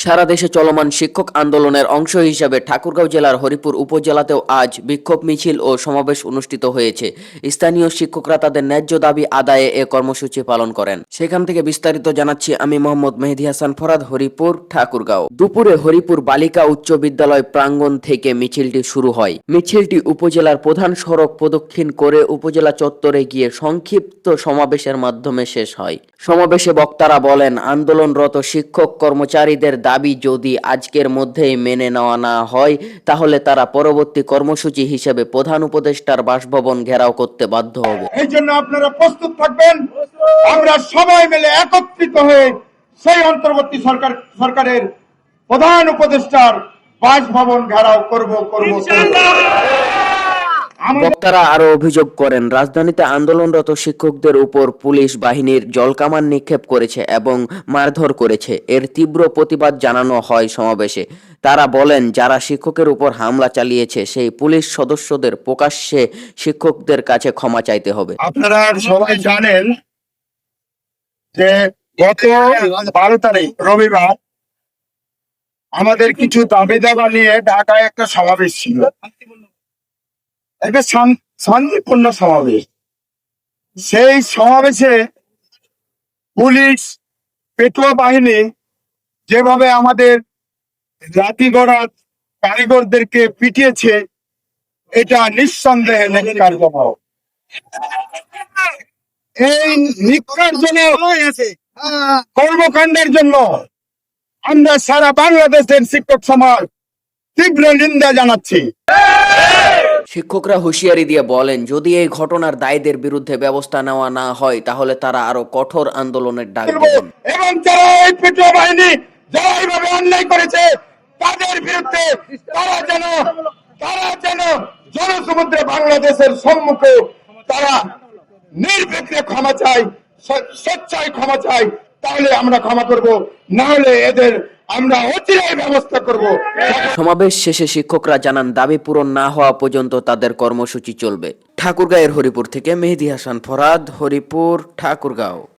সারা দেশে চলমান শিক্ষক আন্দোলনের অংশ হিসাবে ঠাকুরগাঁও জেলার হরিপুর উপজেলাতেও আজ বিক্ষোভ মিছিল ও সমাবেশ অনুষ্ঠিত হয়েছে। স্থানীয় শিক্ষকরা তাদের ন্যায্য দাবি আদায়ে এ কর্মসূচি পালন করেন। সেখান থেকে বিস্তারিত জানাচ্ছি আমি মোহাম্মদ মেহেদি হাসান ফরাদ, হরিপুর, ঠাকুরগাঁও। দুপুরে হরিপুর বালিকা উচ্চ বিদ্যালয় প্রাঙ্গণ থেকে মিছিলটি শুরু হয়। মিছিলটি উপজেলার প্রধান সড়ক প্রদক্ষিণ করে উপজেলা চত্বরে গিয়ে সংক্ষিপ্ত সমাবেশের মাধ্যমে শেষ হয়। সমাবেশে বক্তারা বলেন, আন্দোলনরত শিক্ষক কর্মচারীদের দাবি যদি আজকের মধ্যেই মেনে নেওয়া না হয় তাহলে তারা পরবর্তী কর্মসূচি হিসেবে প্রধান উপদেষ্টার বাসভবন ঘেরাও করতে বাধ্য হবে। এই জন্য আপনারা প্রস্তুত থাকবেন। আমরা সবাই মিলে একত্রিত হয়ে সেই অন্তর্বর্তী সরকার সরকারের প্রধান উপদেষ্টার বাসভবন ঘেরাও করব করব বক্তারা আরও অভিযোগ করেন। রাজধানীতে আন্দোলনরত শিক্ষকদের উপর পুলিশ বাহিনীর জলকামান নিক্ষেপ করেছে এবং মারধর করেছে। এর তীব্র প্রতিবাদ জানানো হয় সমাবেশে। তারা বলেন, যারা শিক্ষকের উপর হামলা চালিয়েছে, সেই পুলিশ সদস্যদের প্রকাশ্যে শিক্ষকদের কাছে ক্ষমা চাইতে হবে। আপনারা সবাই জানেন যে গত বারো তারিখ, রবিবার, আমাদের কিছু দাবি দাবা নিয়ে ঢাকায় একটা সমাবেশ ছিল। একটা শান্তিপূর্ণ সমাবেশ। সেই সমাবেশে পুলিশ, পেটুয়া বাহিনী যেভাবে আমাদের জাতি গড়ার কারিগরদেরকে পিটিয়েছে, এটা নিঃসন্দেহে জন্য এই কর্মকাণ্ডের জন্য আমরা সারা বাংলাদেশের শিক্ষক সমাজ তীব্র নিন্দা জানাচ্ছি। শিক্ষকরা হুঁশিয়ারি দিয়ে বলেন যদি এই ঘটনার দায়ীদের বিরুদ্ধে ব্যবস্থা নেওয়া না হয় তাহলে তারা আরও কঠোর আন্দোলনের ডাক দেবেন। এবং যারা এই বাহিনী যারা এইভাবে অন্যায় করেছে তাদের বিরুদ্ধে তারা যেন তারা যেন জনসমুদ্রে বাংলাদেশের সম্মুখে তারা নির্বিঘ্নে ক্ষমা চাই স্বেচ্ছায় ক্ষমা চাই তাহলে আমরা ক্ষমা করব না হলে এদের আমরা অচিরাই ব্যবস্থা করব। সমাবেশ শেষে শিক্ষকরা জানান, দাবি পূরণ না হওয়া পর্যন্ত তাদের কর্মসূচি চলবে। ঠাকুরগাঁয়ের হরিপুর থেকে মেহেদি হাসান ফরাদ, হরিপুর, ঠাকুরগাঁও।